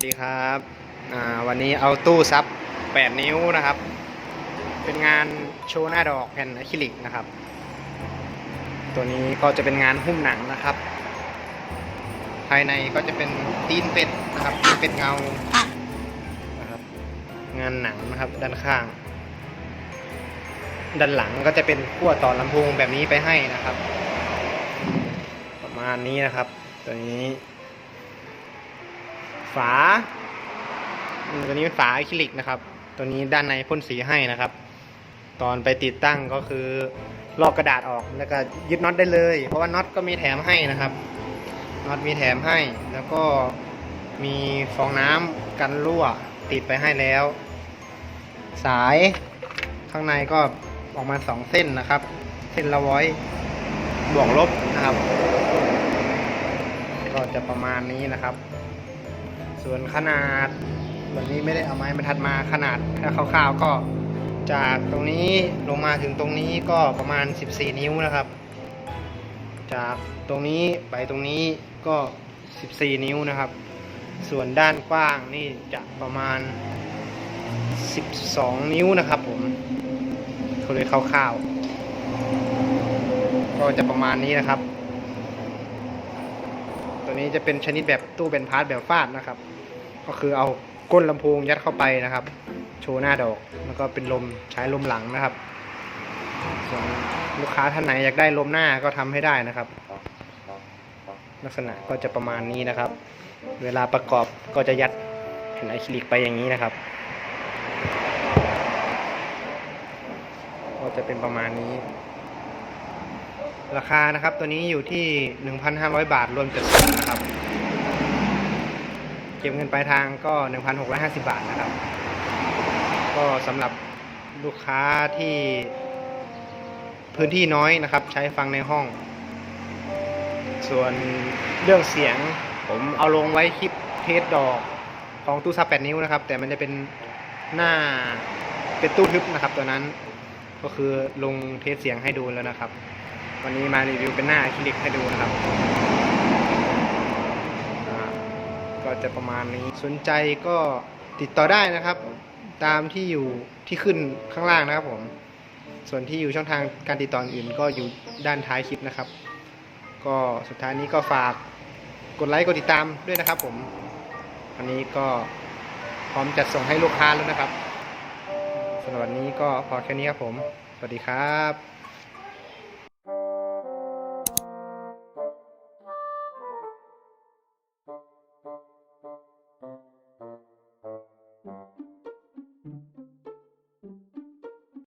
วัสดีครับวันนี้เอาตู้ซับ 8 นิ้วนะครับ เป็นงานโชว์หน้าดอกแผ่นอะคริลิกนะครับ ตัวนี้ก็จะเป็นงานหุ้มหนังนะครับ ภายในก็จะเป็นตีนเป็ดนะครับตีนเป็ดเงานะครับงานหนังนะครับด้านข้าง ด้านหลังก็จะเป็นขั้วต่อลำโพงแบบนี้ไปให้นะครับ ประมาณนี้นะครับ ตัวนี้ ฝา ตัวนี้เป็นฝาอะคริลิกนะครับ ตัวนี้ด้านในพ่นสีให้นะครับ ตอนไปติดตั้งก็คือลอกกระดาษออกแล้วก็ยึดน็อตได้เลย เพราะว่าน็อตก็มีแถมให้นะครับน็อตมีแถมให้แล้วก็มีฟองน้ำกันรั่วติดไปให้แล้ว สายข้างในก็ออกมาสองเส้นนะครับ เส้นละร้อยบวกลบนะครับ ก็จะประมาณนี้นะครับ ส่วนขนาด วันนี้ไม่ได้เอาไม้บรรทัดมาขนาดถ้าคร่าวๆก็ จากตรงนี้ลงมาถึงตรงนี้ก็ประมาณ 14 นิ้วนะครับ จากตรงนี้ไปตรงนี้ก็ 14 นิ้วนะครับ ส่วนด้านกว้างนี่จะประมาณ 12 นิ้วนะครับผมเขาเลยคร่าวๆก็จะประมาณนี้นะครับ นี้จะเป็นชนิดแบบตู้เป็นพาร์ทแบบฟาดนะครับ ก็คือเอาก้นลำโพงยัดเข้าไปนะครับ โชว์หน้าดอกแล้วก็เป็นลมใช้ลมหลังนะครับส่วนลูกค้าท่านไหนอยากได้ลมหน้าก็ทำให้ได้นะครับ ลักษณะก็จะประมาณนี้นะครับ เวลาประกอบก็จะยัดแผ่นอะคริลิกไปอย่างนี้นะครับ ก็จะเป็นประมาณนี้ ราคานะครับตัวนี้อยู่ที่ 1,500 บาทรวมจัดส่งนะครับ เก็บเงินปลายทางก็ 1,650 บาทนะครับ ก็สำหรับลูกค้าที่พื้นที่น้อยนะครับ ใช้ฟังในห้อง ส่วนเรื่องเสียงผมเอาลงไว้คลิปเทสดอกของตู้ซับ8นิ้วนะครับ แต่มันจะเป็นหน้าเป็นตู้ทึบนะครับตัวนั้นก็คือลงเทสเสียงให้ดูแล้วนะครับ วันนี้มารีวิวเป็นหน้าอะคริลิกให้ดูนะครับ ก็จะประมาณนี้ สนใจก็ติดต่อได้นะครับ ตามที่อยู่ที่ขึ้นข้างล่างนะครับผม ส่วนที่อยู่ช่องทางการติดต่ออื่นก็อยู่ด้านท้ายคลิปนะครับ ก็สุดท้ายนี้ก็ฝากกดไลค์กดติดตามด้วยนะครับผม วันนี้ก็พร้อมจัดส่งให้ลูกค้าแล้วนะครับสำหรับวันนี้ก็พอแค่นี้ครับผม สวัสดีครับ